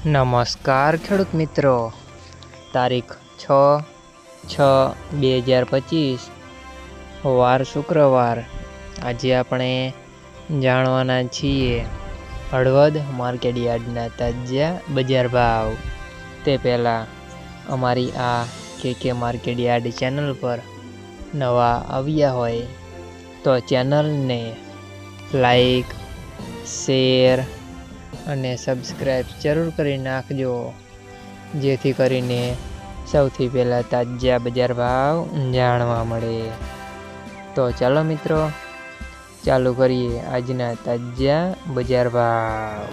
નમસ્કાર ખેડૂત મિત્રો. તારીખ છ છ બે હજાર પચીસ. વાર શુક્રવાર. આજે આપણે જાણવાના છીએ હળવદ માર્કેટ યાર્ડના તાજા બજાર ભાવ. તે પહેલાં અમારી આ કે કે માર્કેટ યાર્ડ ચેનલ પર નવા આવ્યા હોય તો ચેનલને લાઈક, શેર અને સબસ્ક્રાઈબ જરૂર કરી નાખજો. જેથી કરીને સૌથી પહેલાં તાજા બજાર ભાવ જાણવા મળે. તો ચાલો મિત્રો, ચાલુ કરીએ આજના તાજા બજાર ભાવ.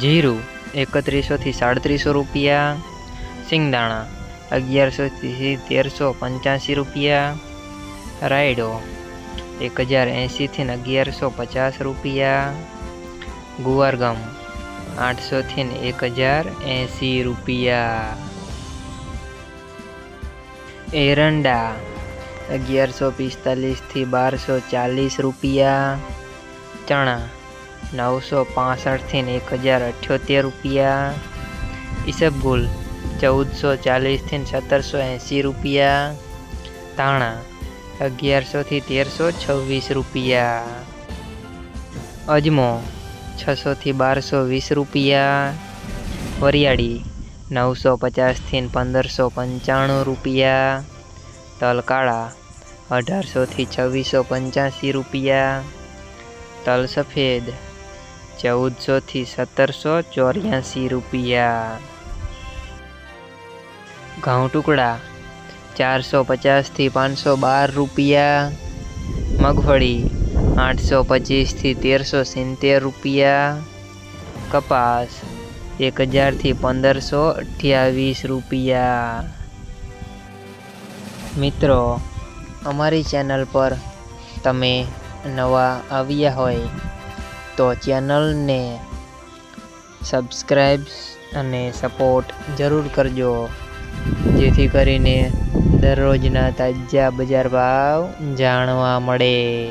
જીરું એકત્રીસોથી સાડત્રીસો રૂપિયા, સિંગદાણા અગિયારસોથી તેરસો પંચ્યાસી રૂપિયા, રાયડો એક હજાર એંશીથી અગિયારસો પચાસ રૂપિયા ગુવારગમ. આઠસોથી એક હજાર એંસી રૂપિયા. એરંડા, અગિયારસો પિસ્તાલીસથી બારસો ચાલીસ રૂપિયા. ચણા, નવસો પાસઠથી એક હજાર અઠ્યોતેર રૂપિયા. ઈસબગુલ, ચૌદસો ચાલીસથી સત્તરસો એંસી રૂપિયા. ધાણા, અગિયારસોથી તેરસો છવ્વીસ રૂપિયા. અજમો છસોથી બારસો વીસ રૂપિયા. વરિયાળી નવસો પચાસથી પંદરસો પંચાણું રૂપિયા. તલ કાળા અઢારસોથી છવ્વીસો પંચ્યાસી રૂપિયા. તલ સફેદ ચૌદસોથી સત્તરસો ચોર્યાસી રૂપિયા. ઘઉં ટુકડા ચારસો પચાસથી પાંચસો બાર રૂપિયા. મગફળી આઠસો પચીસથી તેરસો સિત્તેર રૂપિયા. કપાસ એક હજારથી પંદરસો અઠ્યાવીસ રૂપિયા. મિત્રો, અમારી ચેનલ પર તમે નવા આવ્યા હોય તો ચેનલને સબસ્ક્રાઈબ અને સપોર્ટ જરૂર કરજો. જેથી કરીને દરરોજના તાજા બજાર ભાવ જાણવા મળે.